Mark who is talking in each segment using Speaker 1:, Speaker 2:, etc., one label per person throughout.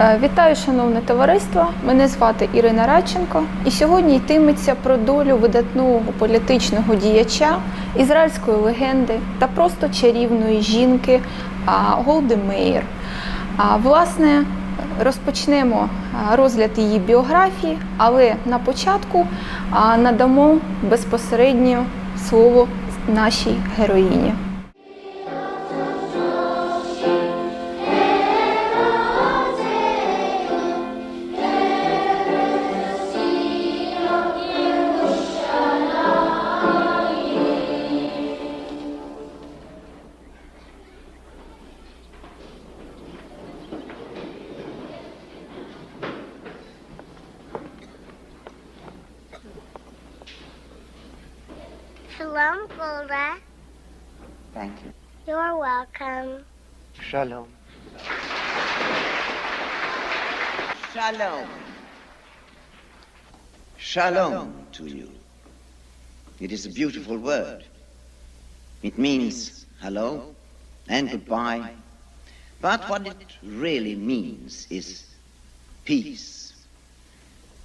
Speaker 1: Е, Вітаю, шановне товариство. Мене звати Ірина Радченко, і сьогодні йтиметься про долю видатного політичного діяча, ізраїльської легенди та просто чарівної жінки а, Голди. А, Власне, розпочнемо розгляд її біографії, але на початку надамо безпосередньо слово нашій героїні.
Speaker 2: Shalom, Golda.
Speaker 3: Thank you.
Speaker 2: You're welcome.
Speaker 3: Shalom. Shalom. Shalom to you. It is a beautiful word. It means hello and goodbye. But what it really means is peace.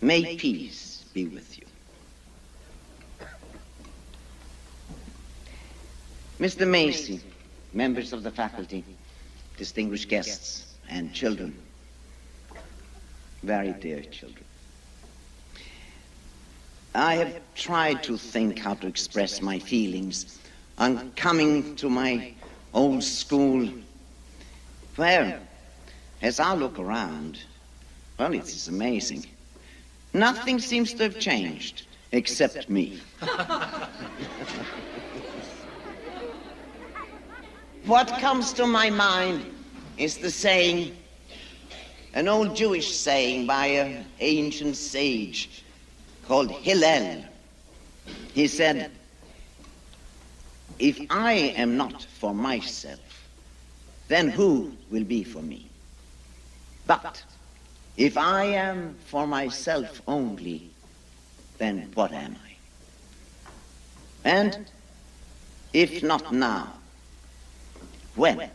Speaker 3: May peace be with you. Mr. Macy, members of the faculty, distinguished guests, and children, very dear children. I have tried to think how to express my feelings on coming to my old school, where, as I look around, well, it is amazing. Nothing seems to have changed except me. What comes to my mind is the saying, an old Jewish saying by an ancient sage called Hillel. He said, If I am not for myself, then who will be for me? But if I am for myself only, then what am I? And if not now, when?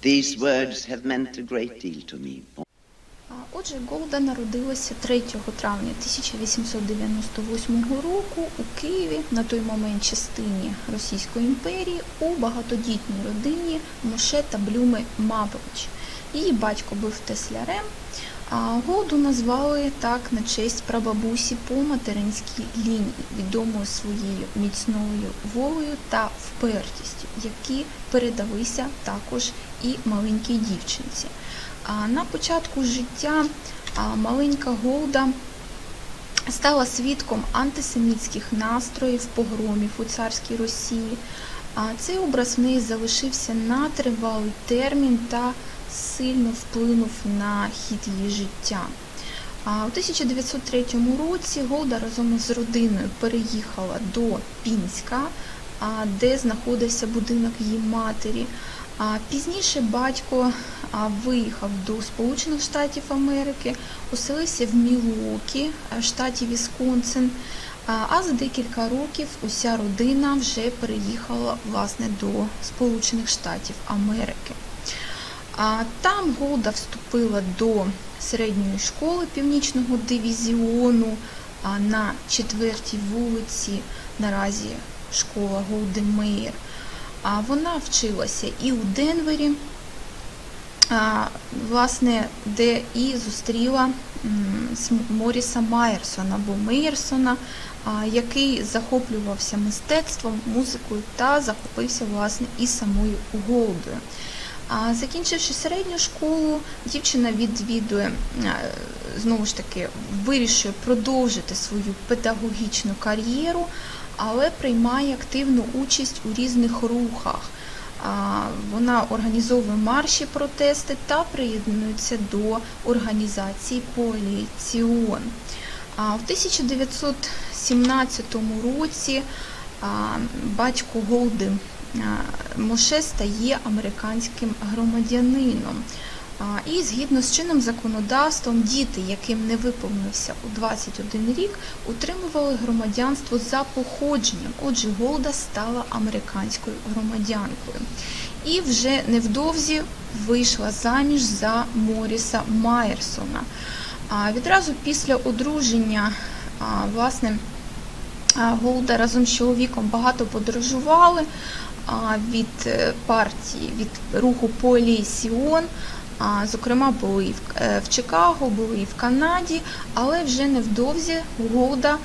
Speaker 3: These words have meant a great deal to me.
Speaker 1: Отже, Голда народилася 3 травня 1898 року у Києві, на той момент частині Російської імперії, у багатодітній родині Моше та Блюми Маврович. Її батько був теслярем. А Голду назвали так на честь прабабусі по материнській лінії, відомою своєю міцною волею та впертістю, які передалися також і маленькій дівчинці. А на початку життя маленька Голда стала свідком антисемітських настроїв, погромів у царській Росії. А цей образ в неї залишився на тривалий термін та сильно вплинув на хід її життя. У 1903 році Голда разом із родиною переїхала до Пінська, де знаходився будинок її матері. Пізніше батько виїхав до Сполучених Штатів Америки, оселився в Мілуокі, штаті Вісконсин. А за декілька років уся родина вже переїхала власне до Сполучених Штатів Америки. Там Голда вступила до середньої школи північного дивізіону на четвертій вулиці наразі школа Голди Меєр. А вона вчилася і у Денвері, власне, де і зустріла Моріса Майерсона або Мейерсона, який захоплювався мистецтвом, музикою та захопився власне і самою Голдою. Закінчивши середню школу, дівчина відвідує е, знову ж таки вирішує продовжити свою педагогічну кар'єру, але приймає активну участь у різних рухах. Вона організовує марші, протести та приєднується до організації Поліціон. В 1917 році батько Голди Моше стає американським громадянином. І згідно з чинним законодавством, діти, яким не виповнився у 21 рік, отримували громадянство за походженням. Отже, Голда стала американською громадянкою. і вже невдовзі вийшла заміж за Моріса Майерсона. Відразу після одруження, власне, Голда разом з чоловіком багато подорожували від е, партії, від руху Полі. А, Зокрема, були е, в Чикаго, були в Канаді, але вже невдовзі Голда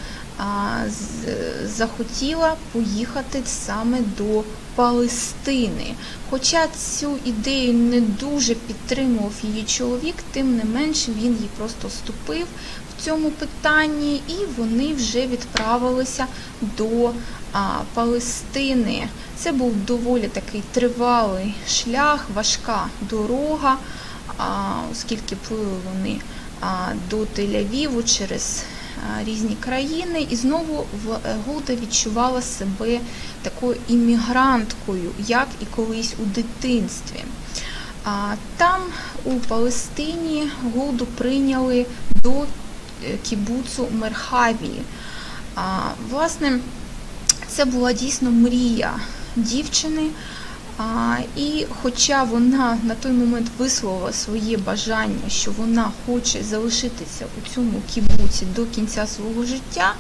Speaker 1: захотіла поїхати саме до Палестини. Хоча цю ідею не дуже підтримував її чоловік, тим не менше він їй просто вступив цьому питанні, і вони вже відправилися до Палестини. Це був доволі такий тривалий шлях, важка дорога, оскільки плили вони до Тель-Авіву через різні країни, і знову е, Голда відчувала себе такою іммігранткою, як і колись у дитинстві. Там, у Палестині, Голду прийняли до кібуцу Мерхавії. А, власне, це була дійсно мрія дівчини. А, і хоча вона на той момент висловила своє бажання, що вона хоче залишитися у цьому кібуці до кінця свого життя,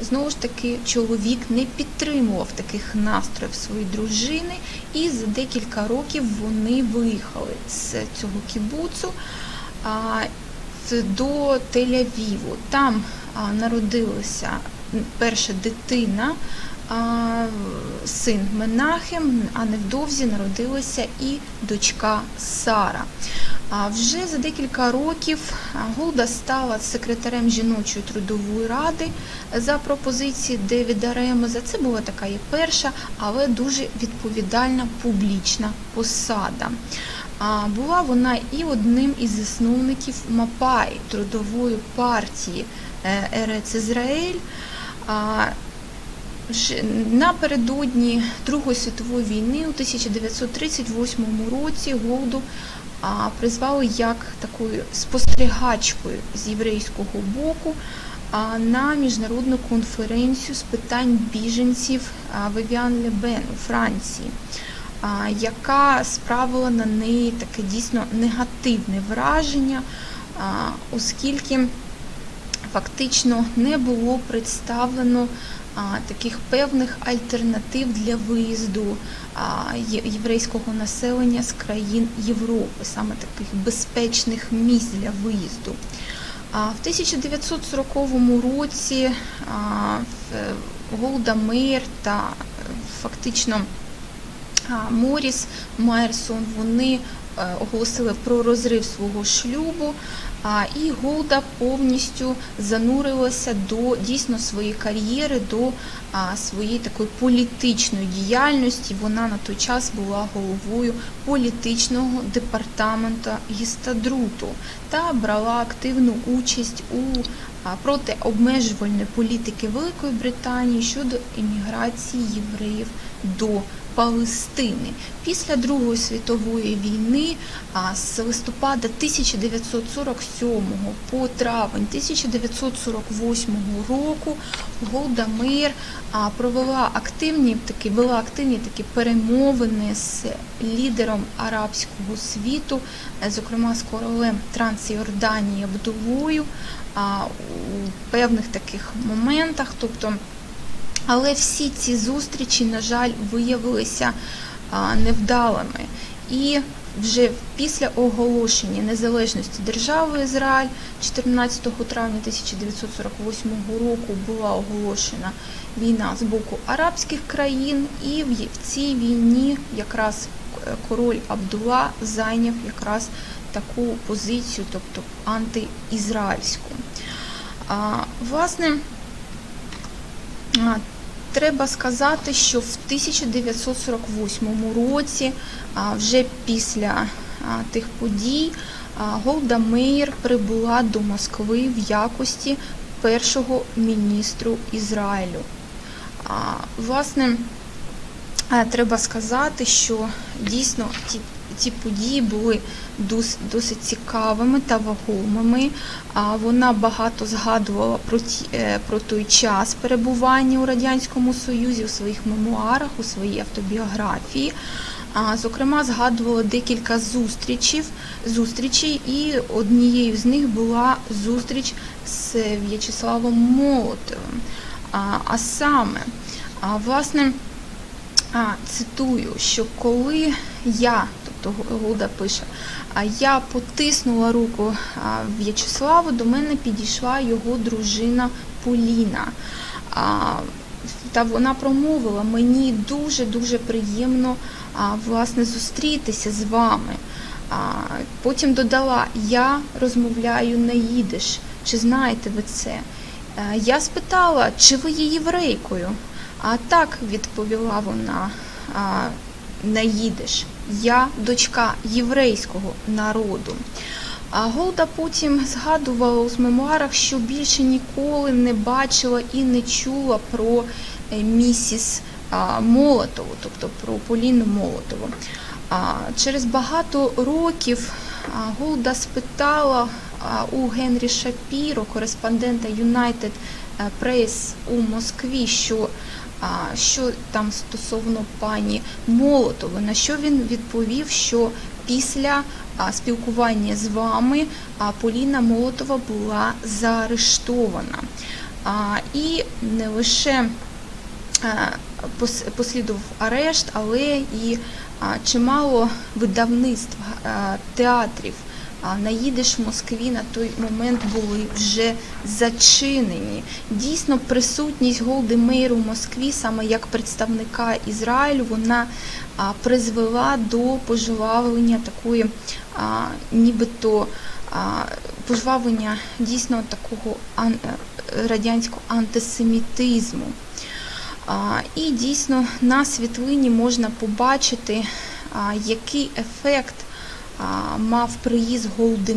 Speaker 1: знову ж таки чоловік не підтримував таких настроїв своєї дружини, і за декілька років вони виїхали з цього кібуцу а, до Тель-Авіву. Там народилася перша дитина, син Менахем, а невдовзі народилася і дочка Сара. А вже за декілька років Голда стала секретарем жіночої трудової ради за пропозиції Девіда Ремеза. Це була така і перша, але дуже відповідальна публічна посада. А була вона і одним із засновників МАПАЙ трудової партії Ерец Ізраїль. Напередодні Другої світової війни у 1938 році Голду призвали як такою спостерігачкою з єврейського боку на міжнародну конференцію з питань біженців Вивіан Лебен у Франції, яка справила на неї таке дійсно негативне враження, оскільки фактично не було представлено таких певних альтернатив для виїзду єврейського населення з країн Європи, саме таких безпечних місць для виїзду. В 1940 році Голда Меїр та е, фактично Моріс Майерсон вони е, оголосили про розрив свого шлюбу, і Голда повністю занурилася до дійсно своєї кар'єри, до своєї такої політичної діяльності. Вона на той час була головою політичного департаменту Гістадруту та брала активну участь у а, протиобмежувальної політики Великої Британії щодо імміграції євреїв до Палестини. Після Другої світової війни з листопада 1947 по травень 1948 року Голда Меїр провела активні такі, вела активні такі перемовини з лідером арабського світу, е, зокрема з королем Трансйорданії Абдулою у певних таких моментах. Тобто але всі ці зустрічі, на жаль, виявилися невдалими. І вже після оголошення незалежності держави Ізраїль 14 травня 1948 року була оголошена війна з боку арабських країн, і в цій війні якраз е, король Абдула зайняв якраз таку позицію, тобто антиізраїльську. Власне, Треба сказати, що в 1948 році, вже після тих подій, Голда Меїр прибула до Москви в якості першого міністру Ізраїлю. Власне, треба сказати, що дійсно ті, ці події були дос- досить цікавими та вагомими. Вона багато згадувала про, е, про той час перебування у Радянському Союзі у своїх мемуарах, у своїй автобіографії. Зокрема, згадувала декілька зустрічів, зустрічей, і однією з них була зустріч з В'ячеславом Молотовим. А, саме, власне, цитую, що коли я, тобто Голда пише, а я потиснула руку В'ячеславу, до мене підійшла його дружина Поліна. Та вона промовила, мені дуже-дуже приємно власне зустрітися з вами. Потім додала, я розмовляю на їдиш. Чи знаєте ви це? Е, Я спитала, чи ви є єврейкою? А так відповіла вона а, на. Я дочка єврейського народу. А Голда потім згадувала у мемуарах, що більше ніколи не бачила і не чула про е, місіс Молотову, тобто про Поліну Молотову. Через багато років Голда спитала у Генрі Шапіро, кореспондента United Press у Москві, що, а, що там стосовно пані Молотової, на що він відповів, що після спілкування з вами Поліна Молотова була заарештована. І не лише пос- послідував арешт, але і чимало видавництв театрів а, на їдиш в Москві на той момент були вже зачинені. Дійсно, присутність Голди Мейр у Москві, саме як представника Ізраїлю, вона призвела до пожвавлення такої, а, нібито а, пожвавлення дійсно такого ан- е, радянського антисемітизму. А, І дійсно на світлині можна побачити, а, який ефект мав приїзд Голди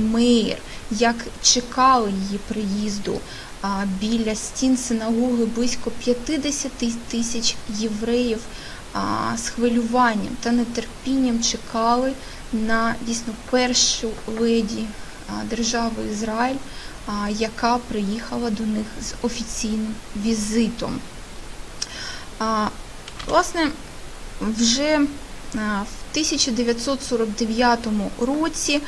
Speaker 1: як чекали її приїзду. Біля стін синагоги близько 50 тисяч євреїв з хвилюванням та нетерпінням чекали на дійсно першу леді держави Ізраїль, яка приїхала до них з офіційним візитом. Власне, вже в 1949 році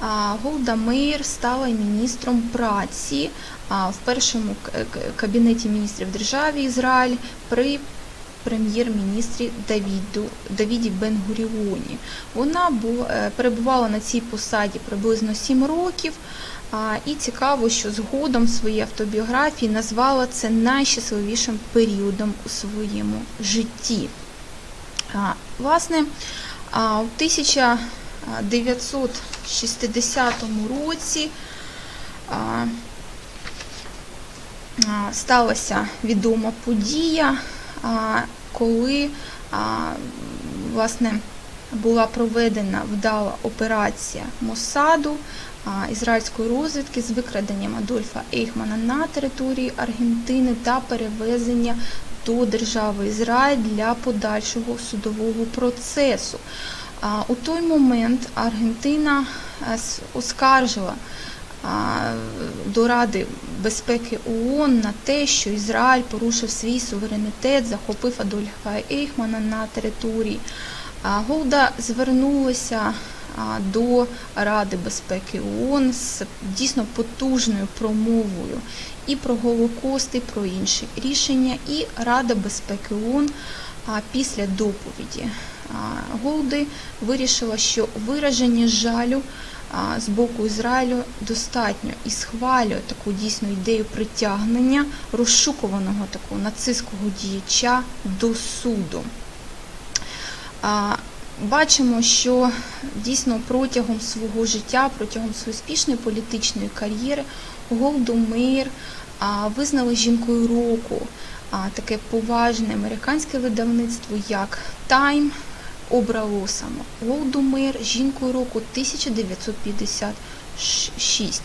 Speaker 1: а, Голда Меїр стала міністром праці в першому кабінеті міністрів держави Ізраїль при прем'єр-міністрі Давіді Бенгуріоні. Вона е, перебувала на цій посаді приблизно 7 років. І цікаво, що згодом в своїй автобіографії назвала це найщасливішим періодом у своєму житті. Власне, у 1960 році сталася відома подія, коли власне була проведена вдала операція Мосаду ізраїльської розвідки з викраденням Адольфа Ейхмана на території Аргентини та перевезення до держави Ізраїль для подальшого судового процесу. У той момент Аргентина е, оскаржила до Ради безпеки ООН на те, що Ізраїль порушив свій суверенітет, захопив Адольфа Ейхмана на території. Голда звернулася до Ради безпеки ООН з дійсно потужною промовою і про Голокост, і про інші рішення. І Рада безпеки ООН після доповіді Голди вирішила, що вираження жалю з боку Ізраїлю достатньо і схвалює таку дійсну ідею притягнення розшукуваного такого нацистського діяча до суду. Бачимо, що дійсно протягом свого життя, протягом своєї успішної політичної кар'єри а, визнали жінкою року. Таке поважне американське видавництво, як Time, обрало саме Голду Меїр жінкою року 1956.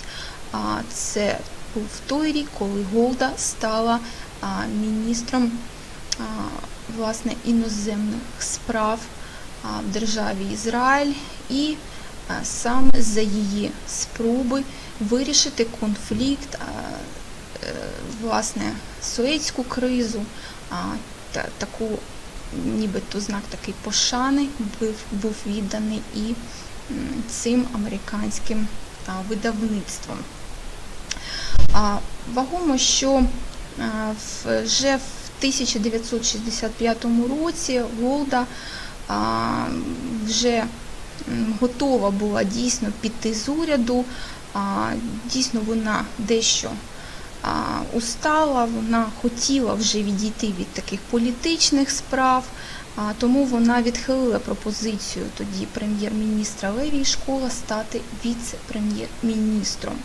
Speaker 1: А, Це був той рік, коли Голда стала міністром власне іноземних справ в державі Ізраїль і саме за її спроби вирішити конфлікт, е, власне, Суецьку кризу, таку нібито знак такий пошани був, відданий і цим американським видавництвом. Вагомо, що вже в 1965 році Голда вже готова була дійсно піти з уряду. Дійсно, вона дещо устала, вона хотіла вже відійти від таких політичних справ, тому вона відхилила пропозицію тоді прем'єр-міністра Левії Школа стати віце-прем'єр-міністром.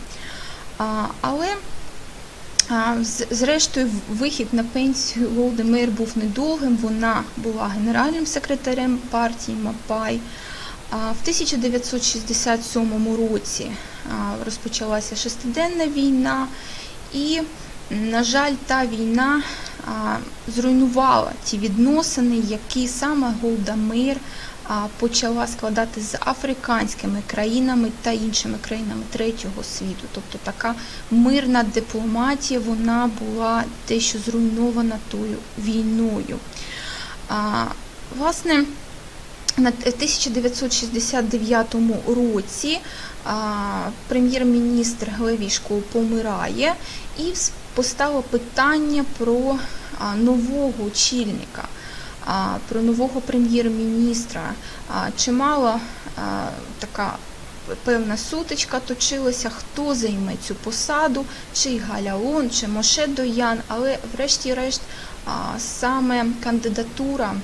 Speaker 1: Але Зрештою, вихід на пенсію Голди Меїр був недовгим. Вона була генеральним секретарем партії Мапай. В 1967 році розпочалася шестиденна війна, і, на жаль, та війна зруйнувала ті відносини, які саме Голда Меїр а, почала складати з африканськими країнами та іншими країнами третього світу. Тобто така мирна дипломатія вона була дещо зруйнована тою війною. Власне, на 1969 році прем'єр-міністр Глевішко помирає і постало питання про нового очільника, про нового прем'єр-міністра. Чимало така певна сутичка точилася, хто займе цю посаду, чи Галя Лон, чи Моше Доян, але врешті-решт саме кандидатура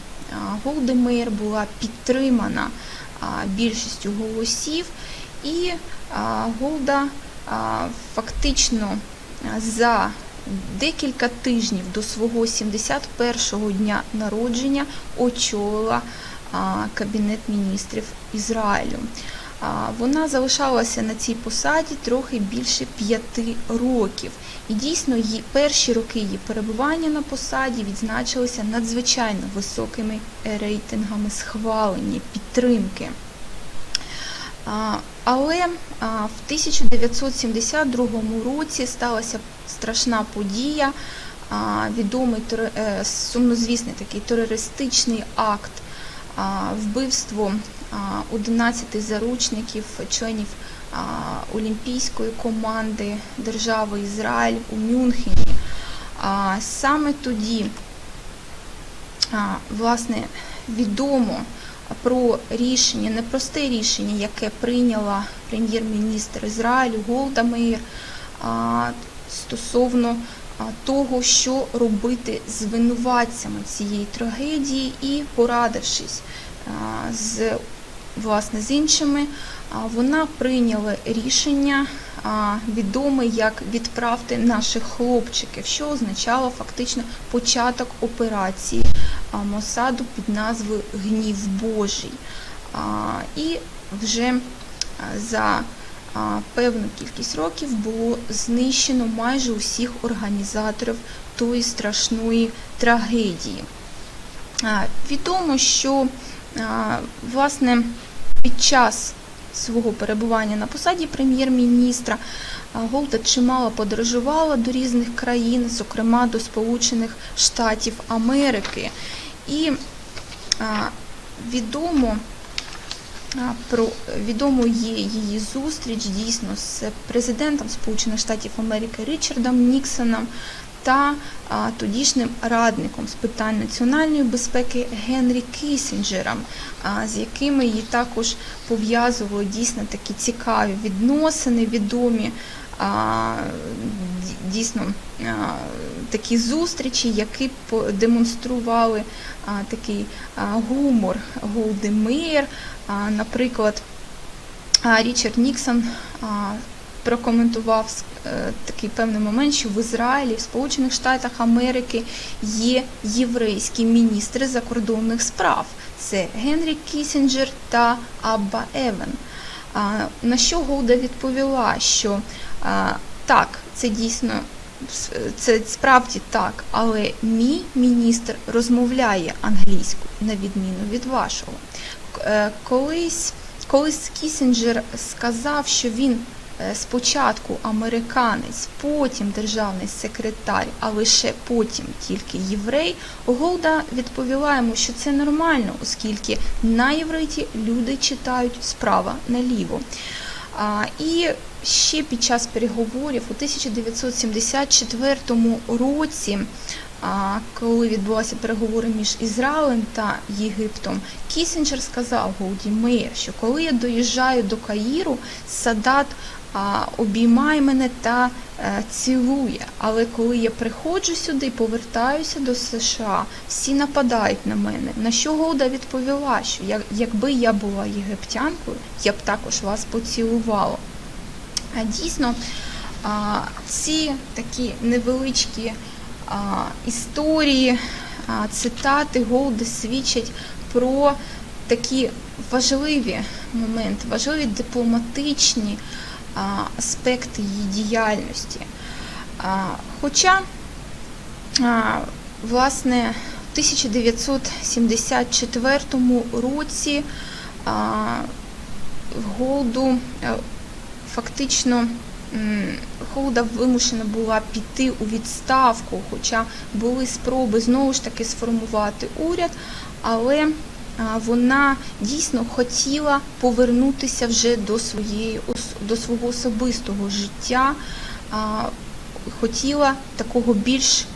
Speaker 1: Меїр була підтримана більшістю голосів, і Голда фактично за декілька тижнів до свого 71-го дня народження очолила Кабінет міністрів Ізраїлю. Вона залишалася на цій посаді трохи більше п'яти років. І дійсно її перші роки її перебування на посаді відзначилися надзвичайно високими рейтингами схвалення, підтримки. Але в 1972 році сталася страшна подія, відомий е, сумнозвісний такий терористичний акт, вбивство 11 заручників, членів олімпійської команди держави Ізраїль у Мюнхені. Саме тоді власне відомо про рішення, непросте рішення, яке прийняла прем'єр-міністр Ізраїлю Голда стосовно того, що робити з винуватцями цієї трагедії, і порадившись з власне з іншими, вона прийняла рішення відоме як відправте наших хлопчиків, що означало фактично початок операції Мосаду під назвою Гнів Божий. І вже за певну кількість років було знищено майже усіх організаторів тої страшної трагедії. Відомо, що власне під час свого перебування на посаді прем'єр-міністра Голда чимало подорожувала до різних країн, зокрема до Сполучених Штатів Америки. І відомо про відомо є її зустріч дійсно з президентом Сполучених Штатів Америки Річардом Ніксоном та тодішнім радником з питань національної безпеки Генрі Кісінджером, з якими її також пов'язували дійсно такі цікаві відносини, відомі. Дійсно такі зустрічі, які демонстрували такий гумор. А, Наприклад, Річард Ніксон прокоментував е, такий певний момент, що в Ізраїлі, в Сполучених Штатах Америки є єврейські міністри закордонних справ. Це Генрі Кісінджер та Абба Евен. На що Голда відповіла, що так, це дійсно це справді так, але мій міністр розмовляє англійською, на відміну від вашого. Е, Колись, колись Кісінджер сказав, що він спочатку американець, потім державний секретар, а лише потім тільки єврей, Голда відповіла йому, що це нормально, оскільки на євриті люди читають справа наліво. І ще під час переговорів у 1974 році, коли відбулися переговори між Ізраїлем та Єгиптом, Кісінджер сказав Голді Меїр, що коли я доїжджаю до Каїру, Садат обіймає мене та е, цілує. Але коли я приходжу сюди, повертаюся до США, всі нападають на мене. На що Голда відповіла, що як, якби я була єгиптянкою, я б також вас поцілувала. А Дійсно, ці такі невеличкі історії, цитати Голди свідчать про такі важливі моменти, важливі дипломатичні аспекти її діяльності. Хоча, власне, в 1974 році Голду е, фактично м, Голда вимушена була піти у відставку, хоча були спроби знову ж таки сформувати уряд, але вона дійсно хотіла повернутися вже до своєї до свого особистого життя, хотіла такого більш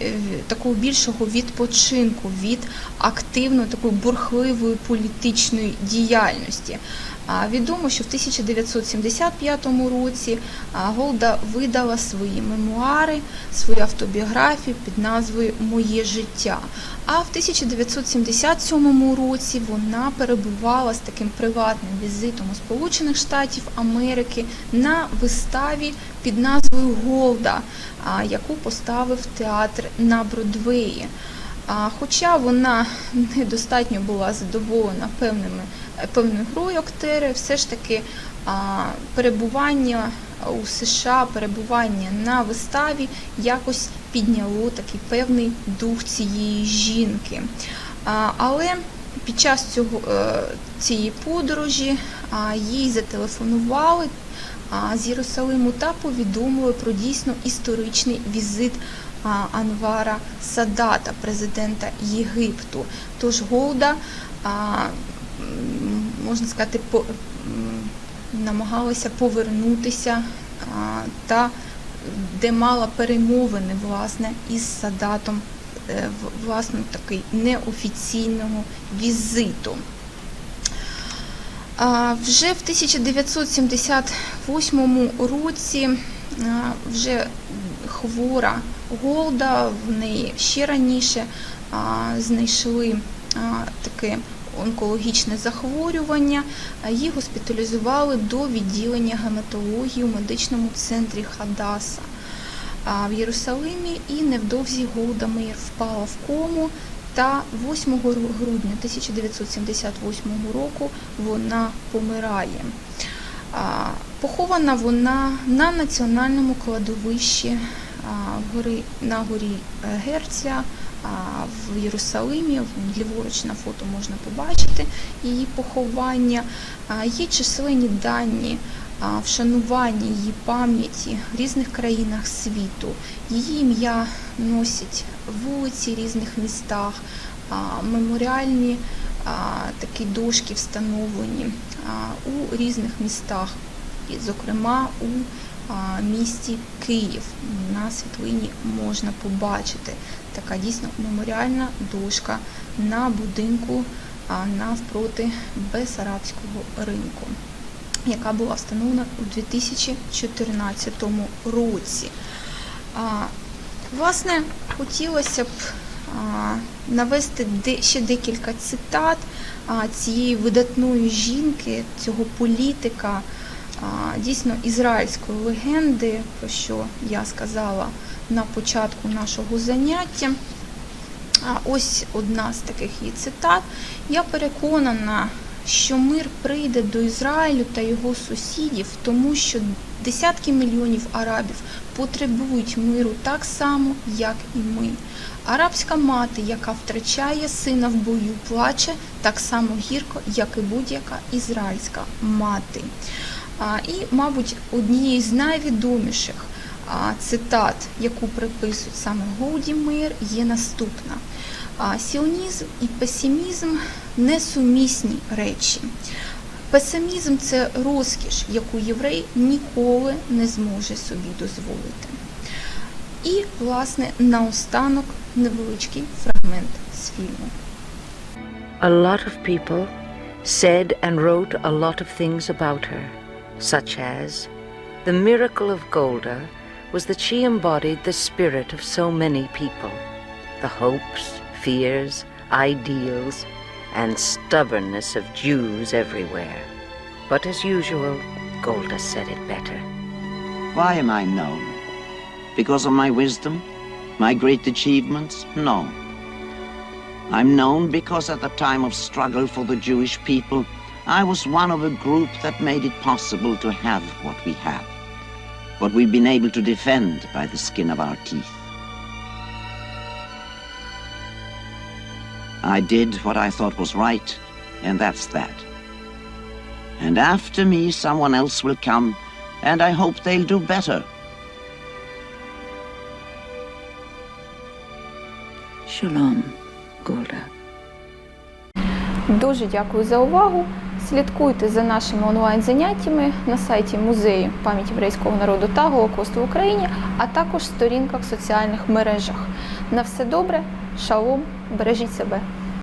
Speaker 1: е, такого більшого відпочинку від активної такої бурхливої політичної діяльності. Відомо, що в 1975 році Голда видала свої мемуари, свою автобіографію під назвою Моє життя. А в 1977 році вона перебувала з таким приватним візитом у Сполучених Штатів Америки на виставі під назвою Голда, яку поставив театр на Бродвеї. Хоча вона недостатньо була задоволена певними певною грою актери, все ж таки перебування у США, перебування на виставі якось підняло такий певний дух цієї жінки. Але під час цього, е, цієї подорожі їй зателефонували з Єрусалиму та повідомили про дійсно історичний візит Анвара Садата, президента Єгипту. Тож Голда, можна сказати, намагалася повернутися та де мала перемовини власне із Садатом, е, власне такий неофіційного візиту. Вже в 1978 році вже хвора Голда, в неї ще раніше знайшли таке онкологічне захворювання. Її госпіталізували до відділення гематології у медичному центрі Хадаса в Єрусалимі, і невдовзі Голда Меїр впала в кому. Та 8 грудня 1978 року вона помирає. Похована вона на національному кладовищі горі, на горі е, Герцля в Єрусалимі. Ліворуч на фото можна побачити її поховання. Є численні дані вшанування її пам'яті в різних країнах світу. Її ім'я носять вулиці в різних містах, меморіальні такі дошки встановлені у різних містах, зокрема у місті Київ. На світлині можна побачити така дійсно меморіальна дошка на будинку навпроти Бесарабського ринку яка була встановлена у 2014 році. Власне, хотілося б навести ще декілька цитат цієї видатної жінки, цього політика, дійсно ізраїльської легенди, про що я сказала на початку нашого заняття. Ось одна з таких її цитат. Я переконана, що мир прийде до Ізраїлю та його сусідів, тому що десятки мільйонів арабів потребують миру так само, як і ми. Арабська мати, яка втрачає сина в бою, плаче так само гірко, як і будь-яка ізраїльська мати. І, мабуть, однією з найвідоміших цитат, яку приписують саме Голді Меїр, є наступна. Сіонізм і песимізм несумісні речі. Песимізм це розкіш, яку єврей ніколи не зможе собі дозволити. І, власне, наостанок невеличкий фрагмент з фільму.
Speaker 4: A lot of people said and wrote a lot of things about her, such as the miracle of Golda was that she embodied the spirit of so many people, the hopes, fears, ideals, and stubbornness of Jews everywhere. But as usual, Golda said it better.
Speaker 3: Why am I known? Because of my wisdom? My great achievements? No. I'm known because at the time of struggle for the Jewish people, I was one of a group that made it possible to have what we have, what we've been able to defend by the skin of our teeth. I did what I thought was right, and that's that. And after me, someone else will come, and I hope they'll do better.
Speaker 4: Shalom, Golda.
Speaker 1: Дуже дякую за увагу. Слідкуйте за нашими онлайн-заняттями на сайті музею пам'яті єврейського народу та Голокосту в Україні, а також сторінках в соціальних мережах. На все добре, шалом, бережіть себе.